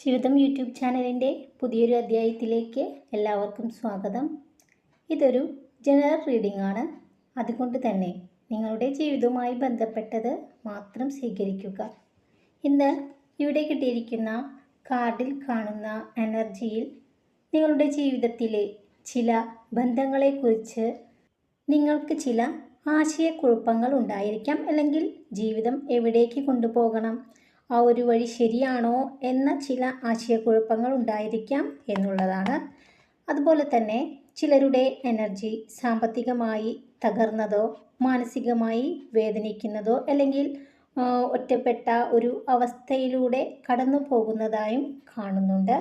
ശിവതം YouTube ചാനലിന്റെ പുതിയൊരു അധ്യായത്തിലേക്ക് എല്ലാവർക്കും സ്വാഗതം. ഇതൊരു ജനറൽ റീഡിംഗ് ആണ് അതുകൊണ്ട് തന്നെ നിങ്ങളുടെ ജീവിതവുമായി ബന്ധപ്പെട്ടത് മാത്രം സ്വീകരിക്കുക ഇന്ന് ഇവിടെ കിട്ടിയിരിക്കുന്ന കാർഡിൽ കാണുന്ന എനർജിയിൽ നിങ്ങളുടെ ജീവിതത്തിലെ ചില ബന്ധങ്ങളെക്കുറിച്ച് നിങ്ങൾക്ക് ചില ആശയക്കുഴപ്പങ്ങൾ ഉണ്ടായിരിക്കാം. അല്ലെങ്കിൽ ജീവിതം എവിടേക്ക് കൊണ്ടുപോകണം? ആ ഒരു വഴി ശരിയാണോ എന്ന ചില ആശയക്കുഴപ്പങ്ങൾ ഉണ്ടായിരിക്കാം എന്നുള്ളതാണ്. അതുപോലെ തന്നെ ചിലരുടെ എനർജി സാമ്പത്തികമായി തകർന്നതോ മാനസികമായി വേദനിക്കുന്നതോ അല്ലെങ്കിൽ ഒറ്റപ്പെട്ട ഒരു അവസ്ഥയിലൂടെ കടന്നു പോകുന്നതായും കാണുന്നുണ്ട്.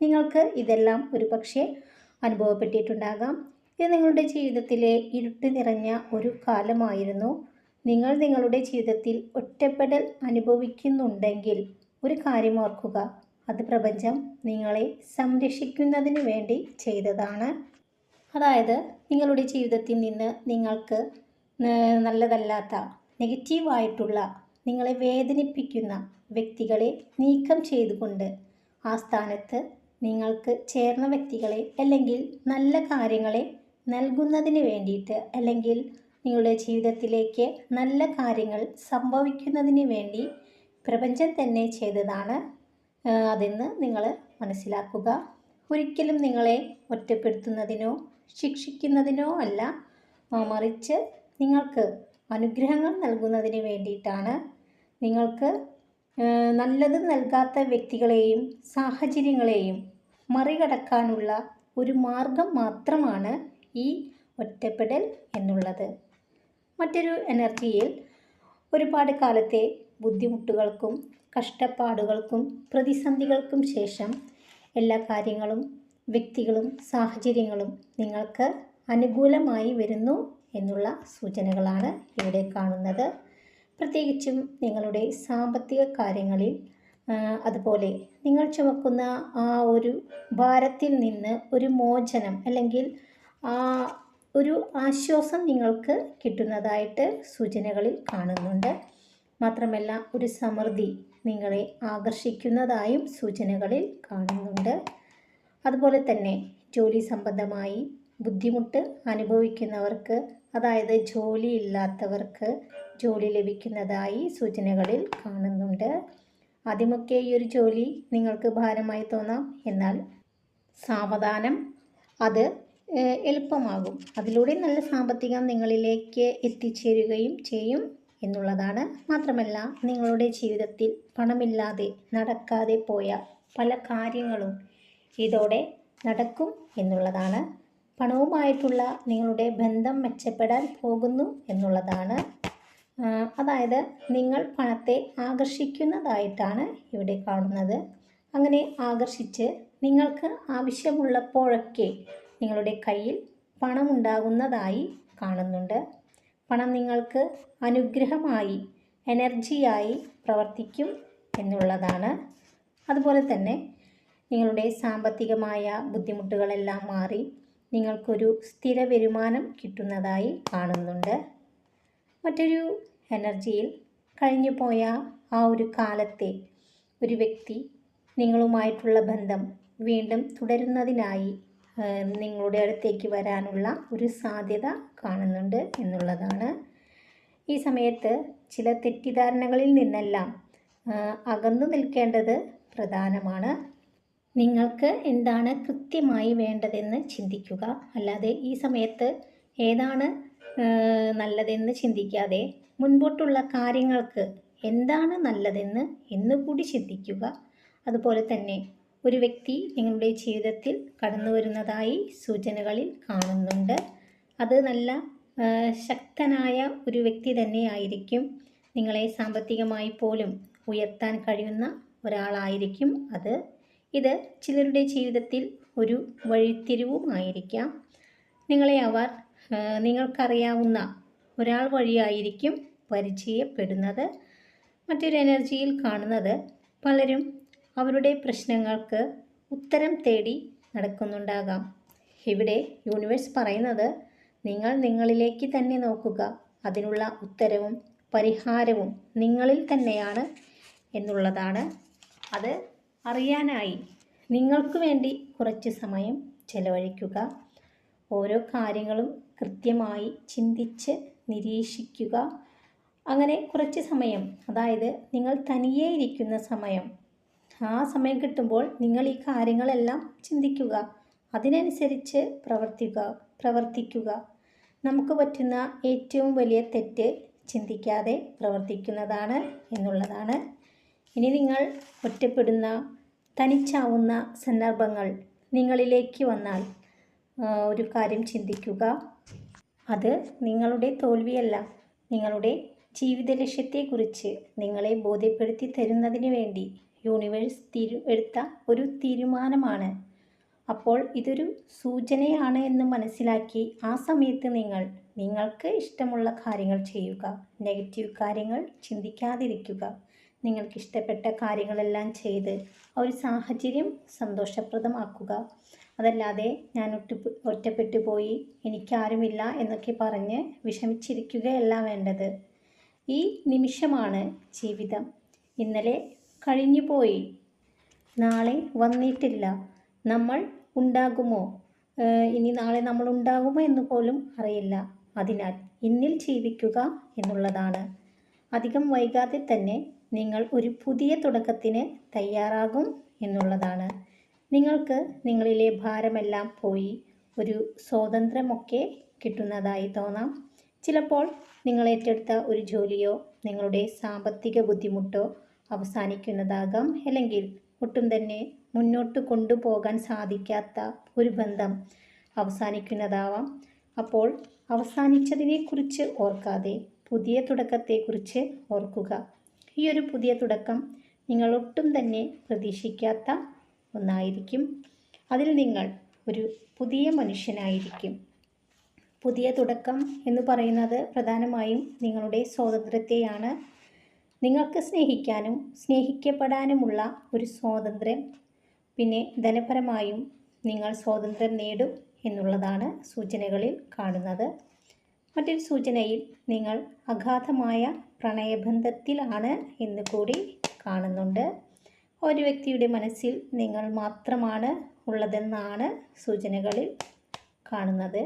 നിങ്ങൾക്ക് ഇതെല്ലാം ഒരു പക്ഷേ അനുഭവപ്പെട്ടിട്ടുണ്ടാകാം. ഇത് നിങ്ങളുടെ ജീവിതത്തിലെ ഇരുട്ട് നിറഞ്ഞ ഒരു കാലമായിരുന്നു. നിങ്ങൾ നിങ്ങളുടെ ജീവിതത്തിൽ ഒറ്റപ്പെടൽ അനുഭവിക്കുന്നുണ്ടെങ്കിൽ ഒരു കാര്യം ഓർക്കുക. അത് പ്രപഞ്ചം നിങ്ങളെ സംരക്ഷിക്കുന്നതിന് വേണ്ടി ചെയ്തതാണ്. അതായത് നിങ്ങളുടെ ജീവിതത്തിൽ നിന്ന് നിങ്ങൾക്ക് നല്ലതല്ലാത്ത നെഗറ്റീവായിട്ടുള്ള നിങ്ങളെ വേദനിപ്പിക്കുന്ന വ്യക്തികളെ നീക്കം ചെയ്തുകൊണ്ട് ആ സ്ഥാനത്ത് നിങ്ങൾക്ക് ചേർന്ന വ്യക്തികളെ അല്ലെങ്കിൽ നല്ല കാര്യങ്ങളെ നൽകുന്നതിന് വേണ്ടിയിട്ട് അല്ലെങ്കിൽ നിങ്ങളുടെ ജീവിതത്തിലേക്ക് നല്ല കാര്യങ്ങൾ സംഭവിക്കുന്നതിന് വേണ്ടി പ്രപഞ്ചം തന്നെ ചെയ്തതാണ്. അതെന്ന് നിങ്ങൾ മനസ്സിലാക്കുക. ഒരിക്കലും നിങ്ങളെ ഒറ്റപ്പെടുത്തുന്നതിനോ ശിക്ഷിക്കുന്നതിനോ അല്ല മറിച്ച് നിങ്ങൾക്ക് അനുഗ്രഹങ്ങൾ നൽകുന്നതിന് വേണ്ടിയിട്ടാണ്. നിങ്ങൾക്ക് നല്ലത് നൽകാത്ത വ്യക്തികളെയും സാഹചര്യങ്ങളെയും മറികടക്കാനുള്ള ഒരു മാർഗം മാത്രമാണ് ഈ ഒറ്റപ്പെടൽ എന്നുള്ളത്. മറ്റൊരു എനർജിയിൽ ഒരുപാട് കാലത്തെ ബുദ്ധിമുട്ടുകൾക്കും കഷ്ടപ്പാടുകൾക്കും പ്രതിസന്ധികൾക്കും ശേഷം എല്ലാ കാര്യങ്ങളും വ്യക്തികളും സാഹചര്യങ്ങളും നിങ്ങൾക്ക് അനുകൂലമായി വരുന്നു എന്നുള്ള സൂചനകളാണ് ഇവിടെ കാണുന്നത്. പ്രത്യേകിച്ചും നിങ്ങളുടെ സാമ്പത്തിക കാര്യങ്ങളിൽ അതുപോലെ നിങ്ങൾ ചുമക്കുന്ന ആ ഒരു ഭാരത്തിൽ നിന്ന് ഒരു മോചനം അല്ലെങ്കിൽ ആ ഒരു ആശ്വാസം നിങ്ങൾക്ക് കിട്ടുന്നതായിട്ട് സൂചനകളിൽ കാണുന്നുണ്ട്. മാത്രമല്ല ഒരു സമൃദ്ധി നിങ്ങളെ ആകർഷിക്കുന്നതായും സൂചനകളിൽ കാണുന്നുണ്ട്. അതുപോലെ തന്നെ ജോലി സംബന്ധമായി ബുദ്ധിമുട്ട് അനുഭവിക്കുന്നവർക്ക് അതായത് ജോലി ഇല്ലാത്തവർക്ക് ജോലി ലഭിക്കുന്നതായി സൂചനകളിൽ കാണുന്നുണ്ട്. ആദ്യമൊക്കെ ഈ ഒരു ജോലി നിങ്ങൾക്ക് ഭാരമായി തോന്നാം. എന്നാൽ സാവധാനം അത് എളുപ്പമാകും. അതിലൂടെ നല്ല സാമ്പത്തികം നിങ്ങളിലേക്ക് എത്തിച്ചേരുകയും ചെയ്യും എന്നുള്ളതാണ് മാത്രമല്ല നിങ്ങളുടെ ജീവിതത്തിൽ പണമില്ലാതെ നടക്കാതെ പോയ പല കാര്യങ്ങളും ഇതോടെ നടക്കും എന്നുള്ളതാണ്. പണവുമായിട്ടുള്ള നിങ്ങളുടെ ബന്ധം മെച്ചപ്പെടാൻ പോകുന്നു എന്നുള്ളതാണ്. അതായത് നിങ്ങൾ പണത്തെ ആകർഷിക്കുന്നതായിട്ടാണ് ഇവിടെ കാണുന്നത്. അങ്ങനെ ആകർഷിച്ച് നിങ്ങൾക്ക് ആവശ്യമുള്ളപ്പോഴൊക്കെ നിങ്ങളുടെ കയ്യിൽ പണം ഉണ്ടാകുന്നതായി കാണുന്നുണ്ട്. പണം നിങ്ങൾക്ക് അനുഗ്രഹമായി എനർജിയായി പ്രവർത്തിക്കും എന്നുള്ളതാണ്. അതുപോലെ തന്നെ നിങ്ങളുടെ സാമ്പത്തികമായ ബുദ്ധിമുട്ടുകളെല്ലാം മാറി നിങ്ങൾക്കൊരു സ്ഥിര വരുമാനം കിട്ടുന്നതായി കാണുന്നുണ്ട്. മറ്റൊരു എനർജിയിൽ കഴിഞ്ഞു പോയ ആ ഒരു കാലത്തെ ഒരു വ്യക്തി നിങ്ങളുമായിട്ടുള്ള ബന്ധം വീണ്ടും തുടരുന്നതിനായി നിങ്ങളുടെ അടുത്തേക്ക് വരാനുള്ള ഒരു സാധ്യത കാണുന്നുണ്ട് എന്നുള്ളതാണ്. ഈ സമയത്ത് ചില തെറ്റിദ്ധാരണകളിൽ നിന്നെല്ലാം അകന്നു നിൽക്കേണ്ടത് പ്രധാനമാണ്. നിങ്ങൾക്ക് എന്താണ് കൃത്യമായി വേണ്ടതെന്ന് ചിന്തിക്കുക. അല്ലാതെ ഈ സമയത്ത് ഏതാണ് നല്ലതെന്ന് ചിന്തിക്കാതെ മുൻപോട്ടുള്ള കാര്യങ്ങൾക്ക് എന്താണ് നല്ലതെന്ന് എന്നുകൂടി ചിന്തിക്കുക. അതുപോലെ തന്നെ ഒരു വ്യക്തി നിങ്ങളുടെ ജീവിതത്തിൽ കടന്നു വരുന്നതായി സൂചനകളിൽ കാണുന്നുണ്ട്. അത് നല്ല ശക്തനായ ഒരു വ്യക്തി തന്നെയായിരിക്കും. നിങ്ങളെ സാമ്പത്തികമായി പോലും ഉയർത്താൻ കഴിയുന്ന ഒരാളായിരിക്കും അത്. ഇത് ചിലരുടെ ജീവിതത്തിൽ ഒരു വഴിത്തിരിവുമായിരിക്കാം നിങ്ങളെ അവർ നിങ്ങൾക്കറിയാവുന്ന ഒരാൾ വഴിയായിരിക്കും പരിചയപ്പെടുന്നത്. മറ്റൊരു എനർജിയിൽ കാണുന്നത് പലരും അവരുടെ പ്രശ്നങ്ങൾക്ക് ഉത്തരം തേടി നടക്കുന്നുണ്ടാകാം. ഇവിടെ യൂണിവേഴ്സ് പറയുന്നത് നിങ്ങൾ നിങ്ങളിലേക്ക് തന്നെ നോക്കുക. അതിനുള്ള ഉത്തരവും പരിഹാരവും നിങ്ങളിൽ തന്നെയാണ് എന്നുള്ളതാണ്. അത് അറിയാനായി നിങ്ങൾക്ക് വേണ്ടി കുറച്ച് സമയം ചെലവഴിക്കുക. ഓരോ കാര്യങ്ങളും കൃത്യമായി ചിന്തിച്ച് നിരീക്ഷിക്കുക. അങ്ങനെ കുറച്ച് സമയം അതായത് നിങ്ങൾ തനിയേ ഇരിക്കുന്ന സമയം ആ സമയം കിട്ടുമ്പോൾ നിങ്ങൾ ഈ കാര്യങ്ങളെല്ലാം ചിന്തിക്കുക. അതിനനുസരിച്ച് പ്രവർത്തിക്കുക പ്രവർത്തിക്കുക. നമുക്ക് പറ്റുന്ന ഏറ്റവും വലിയ തെറ്റ് ചിന്തിക്കാതെ പ്രവർത്തിക്കുന്നതാണ് എന്നുള്ളതാണ്. ഇനി നിങ്ങൾ ഒറ്റപ്പെടുന്ന തനിച്ചാവുന്ന സന്ദർഭങ്ങൾ നിങ്ങളിലേക്ക് വന്നാൽ ഒരു കാര്യം ചിന്തിക്കുക. അത് നിങ്ങളുടെ തോൽവിയല്ല. നിങ്ങളുടെ ജീവിത ലക്ഷ്യത്തെക്കുറിച്ച് നിങ്ങളെ ബോധ്യപ്പെടുത്തി തരുന്നതിന് വേണ്ടി യൂണിവേഴ്സ് തിരു എടുത്ത ഒരു തീരുമാനമാണ്. അപ്പോൾ ഇതൊരു സൂചനയാണ് എന്ന് മനസ്സിലാക്കി ആ സമയത്ത് നിങ്ങൾ നിങ്ങൾക്ക് ഇഷ്ടമുള്ള കാര്യങ്ങൾ ചെയ്യുക. നെഗറ്റീവ് കാര്യങ്ങൾ ചിന്തിക്കാതിരിക്കുക. നിങ്ങൾക്ക് ഇഷ്ടപ്പെട്ട കാര്യങ്ങളെല്ലാം ചെയ്ത് ആ ഒരു സാഹചര്യം സന്തോഷപ്രദമാക്കുക. അതല്ലാതെ ഞാൻ ഒറ്റ ഒറ്റപ്പെട്ടു പോയി എനിക്കാരുമില്ല എന്നൊക്കെ പറഞ്ഞ് വിഷമിച്ചിരിക്കുകയല്ല വേണ്ടത്. ഈ നിമിഷമാണ് ജീവിതം. ഇന്നലെ കഴിഞ്ഞുപോയി. നാളെ വന്നിട്ടില്ല. നമ്മൾ ഉണ്ടാകുമോ? ഇനി നാളെ നമ്മൾ ഉണ്ടാകുമോ എന്ന് പോലും അറിയില്ല. അതിനാൽ ഇന്നിൽ ജീവിക്കുക എന്നുള്ളതാണ്. അധികം വൈകാതെ തന്നെ നിങ്ങൾ ഒരു പുതിയ തുടക്കത്തിന് തയ്യാറാകും എന്നുള്ളതാണ്. നിങ്ങൾക്ക് നിങ്ങളിലെ ഭാരമെല്ലാം പോയി ഒരു സ്വാതന്ത്ര്യമൊക്കെ കിട്ടുന്നതായി തോന്നാം. ചിലപ്പോൾ നിങ്ങൾ ഏറ്റെടുത്ത ഒരു ജോലിയോ നിങ്ങളുടെ സാമ്പത്തിക ബുദ്ധിമുട്ടോ അവസാനിക്കുന്നതാകാം. അല്ലെങ്കിൽ ഒട്ടും തന്നെ മുന്നോട്ട് കൊണ്ടുപോകാൻ സാധിക്കാത്ത ഒരു ബന്ധം അവസാനിക്കുന്നതാവാം. അപ്പോൾ അവസാനിച്ചതിനെക്കുറിച്ച് ഓർക്കാതെ പുതിയ തുടക്കത്തെക്കുറിച്ച് ഓർക്കുക. ഈ ഒരു പുതിയ തുടക്കം നിങ്ങൾ ഒട്ടും തന്നെ പ്രതീക്ഷിക്കാത്ത ഒന്നായിരിക്കും. അതിൽ നിങ്ങൾ ഒരു പുതിയ മനുഷ്യനായിരിക്കും. പുതിയ തുടക്കം എന്ന് പറയുന്നത് പ്രധാനമായും നിങ്ങളുടെ സ്വാതന്ത്ര്യത്തെയാണ് നിങ്ങൾക്ക് സ്നേഹിക്കാനും സ്നേഹിക്കപ്പെടാനുമുള്ള ഒരു സ്വാതന്ത്ര്യം. പിന്നെ ധനപരമായും നിങ്ങൾ സ്വാതന്ത്ര്യം നേടും എന്നുള്ളതാണ് സൂചനകളിൽ കാണുന്നത്. മറ്റൊരു സൂചനയിൽ നിങ്ങൾ അഗാധമായ പ്രണയബന്ധത്തിലാണ് എന്ന് കൂടി കാണുന്നുണ്ട്. ഒരു വ്യക്തിയുടെ മനസ്സിൽ നിങ്ങൾ മാത്രമാണ് ഉള്ളതെന്നാണ് സൂചനകളിൽ കാണുന്നത്.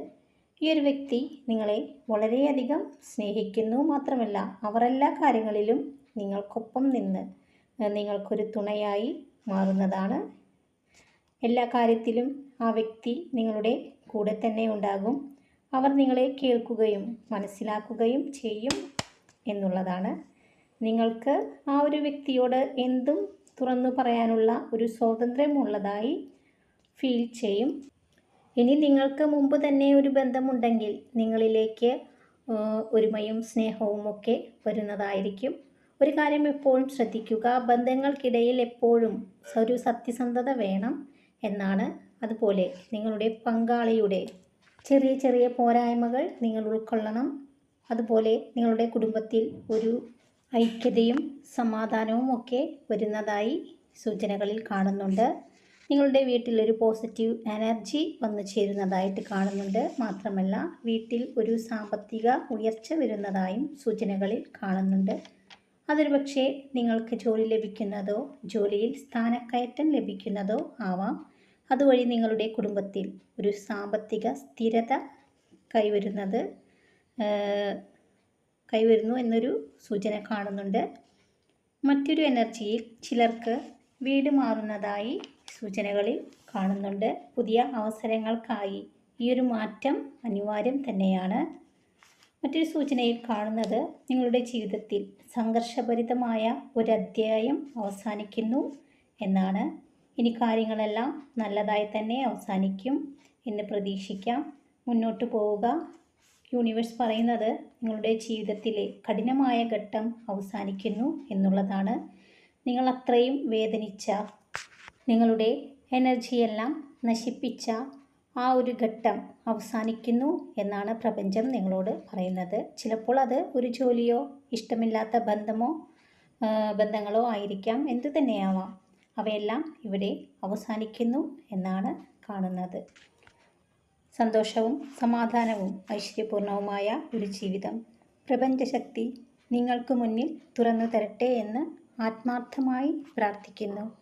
ഈ ഒരു വ്യക്തി നിങ്ങളെ വളരെയധികം സ്നേഹിക്കുന്നു. മാത്രമല്ല അവർ എല്ലാ കാര്യങ്ങളിലും നിങ്ങൾക്കൊപ്പം നിന്ന് നിങ്ങൾക്കൊരു തുണയായി മാറുന്നതാണ്. എല്ലാ കാര്യത്തിലും ആ വ്യക്തി നിങ്ങളുടെ കൂടെ തന്നെ ഉണ്ടാകും. അവർ നിങ്ങളെ കേൾക്കുകയും മനസ്സിലാക്കുകയും ചെയ്യും എന്നുള്ളതാണ്. നിങ്ങൾക്ക് ആ ഒരു വ്യക്തിയോട് എന്തും തുറന്നു പറയാനുള്ള ഒരു സ്വാതന്ത്ര്യമുള്ളതായി ഫീൽ ചെയ്യും. ഇനി നിങ്ങൾക്ക് മുമ്പ് തന്നെ ഒരു ബന്ധമുണ്ടെങ്കിൽ നിങ്ങളിലേക്ക് ഒരുമയും സ്നേഹവും ഒക്കെ വരുന്നതായിരിക്കും. ഒരു കാര്യം എപ്പോഴും ശ്രദ്ധിക്കുക. ബന്ധങ്ങൾക്കിടയിൽ എപ്പോഴും ഒരു സത്യസന്ധത വേണം എന്നാണ് അതുപോലെ നിങ്ങളുടെ പങ്കാളിയുടെ ചെറിയ ചെറിയ പോരായ്മകൾ നിങ്ങൾ ഉൾക്കൊള്ളണം. അതുപോലെ നിങ്ങളുടെ കുടുംബത്തിൽ ഒരു ഐക്യതയും സമാധാനവും ഒക്കെ വരുന്നതായി സൂചനകളിൽ കാണുന്നുണ്ട്. നിങ്ങളുടെ വീട്ടിൽ ഒരു പോസിറ്റീവ് എനർജി വന്നു ചേരുന്നതായിട്ട് കാണുന്നുണ്ട്. മാത്രമല്ല വീട്ടിൽ ഒരു സാമ്പത്തിക ഉയർച്ച വരുന്നതായും സൂചനകളിൽ കാണുന്നുണ്ട്. അതൊരു പക്ഷേ നിങ്ങൾക്ക് ജോലി ലഭിക്കുന്നതോ ജോലിയിൽ സ്ഥാനക്കയറ്റം ലഭിക്കുന്നതോ ആവാം. അതുവഴി നിങ്ങളുടെ കുടുംബത്തിൽ ഒരു സാമ്പത്തിക സ്ഥിരത കൈവരുന്നത് കൈവരുന്നു എന്നൊരു സൂചന കാണുന്നുണ്ട്. മറ്റൊരു എനർജിയിൽ ചിലർക്ക് വീട് മാറുന്നതായി സൂചനകളിൽ കാണുന്നുണ്ട്. പുതിയ അവസരങ്ങൾക്കായി ഈ ഒരു മാറ്റം അനിവാര്യം തന്നെയാണ്. മറ്റൊരു സൂചനയിൽ കാണുന്നത് നിങ്ങളുടെ ജീവിതത്തിൽ സംഘർഷഭരിതമായ ഒരു അധ്യായം അവസാനിക്കുന്നു എന്നാണ്. ഇനി കാര്യങ്ങളെല്ലാം നല്ലതായി തന്നെ അവസാനിക്കും എന്ന് പ്രതീക്ഷിക്കാം. മുന്നോട്ട് പോവുക. യൂണിവേഴ്സ് പറയുന്നത് നിങ്ങളുടെ ജീവിതത്തിലെ കഠിനമായ ഘട്ടം അവസാനിക്കുന്നു എന്നുള്ളതാണ്. നിങ്ങൾ അത്രയും വേദനിച്ച നിങ്ങളുടെ എനർജിയെല്ലാം നശിപ്പിച്ച ആ ഒരു ഘട്ടം അവസാനിക്കുന്നു എന്നാണ് പ്രപഞ്ചം നിങ്ങളോട് പറയുന്നത്. ചിലപ്പോൾ അത് ഒരു ജോലിയോ ഇഷ്ടമില്ലാത്ത ബന്ധമോ ബന്ധങ്ങളോ ആയിരിക്കാം എന്തു തന്നെയാവാം. അവയെല്ലാം ഇവിടെ അവസാനിക്കുന്നു എന്നാണ് കാണുന്നത്. സന്തോഷവും സമാധാനവും ഐശ്വര്യപൂർണവുമായ ഒരു ജീവിതം. പ്രപഞ്ചശക്തി നിങ്ങൾക്ക് മുന്നിൽ തുറന്നു തരട്ടെ എന്ന് ആത്മാർത്ഥമായി പ്രാർത്ഥിക്കുന്നു.